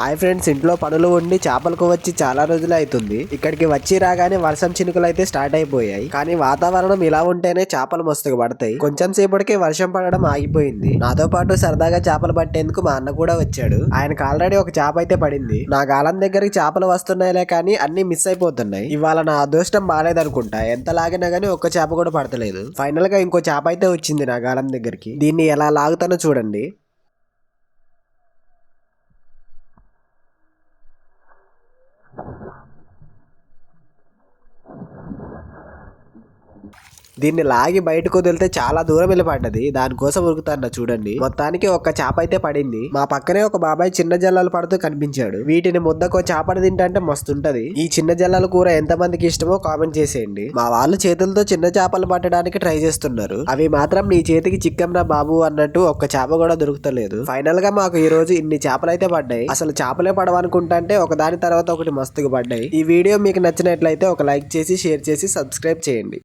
Hi friends ఇంట్లో పనులు ఉండి చేపలకు వచ్చి చాలా రోజులు అవుతుంది ఇక్కడికి వచ్చి రాగానే వర్షం చినుకులు అయితే స్టార్ట్ అయిపోయాయి. కానీ వాతావరణం ఇలా ఉంటేనే చేపలు మస్తుగా పడతాయి. కొంచెం సేపటికే వర్షం పడడం ఆగిపోయింది. నాతో పాటు సరదాగా చేపలు పట్టేందుకు మా అన్న కూడా వచ్చాడు. ఆయనకు ఆల్రెడీ ఒక చేప అయితే పడింది. నా గాలం దగ్గరికి చేపలు వస్తున్నాయిలే కానీ అన్ని మిస్ అయిపోతున్నాయి. ఇవాళ నా అదృష్టం బాగాలేదనుకుంటా. ఎంత లాగినా గానీ ఒక్క చేప కూడా పడతలేదు. ఫైనల్గా ఇంకో చేప అయితే వచ్చింది నా గాలం దగ్గరికి. దీన్ని ఎలా లాగుతానో చూడండి. దీన్ని లాగి బయటకు వదిలితే చాలా దూరం వెళ్ళి పడ్డది దానికోసం ఉరుకుతాను చూడండి. మొత్తానికి ఒక చేప అయితే పడింది. మా పక్కనే ఒక బాబాయ్ చిన్న జల్లాలు పడుతూ కనిపించాడు. వీటిని ముద్దకు చేపని తింటే మస్తుంటది. ఈ చిన్న జల్లాల కూర ఎంత మందికి ఇష్టమో కామెంట్ చేసేయండి. మా వాళ్ళు చేతులతో చిన్న చేపలు పట్టడానికి ట్రై చేస్తున్నారు. అవి మాత్రం నీ చేతికి చిక్కంరా బాబు అన్నట్టు ఒక్క చేప కూడా దొరుకుతలేదు. ఫైనల్గా మాకు ఈ రోజు ఇన్ని చేపలు అయితే పడ్డాయి. అసలు చేపలే పడవనుకుంటే ఒక దాని తర్వాత ఒకటి మస్తుగా పడ్డాయి. ఈ వీడియో మీకు నచ్చినట్లయితే ఒక లైక్ చేసి షేర్ చేసి సబ్స్క్రైబ్ చేయండి.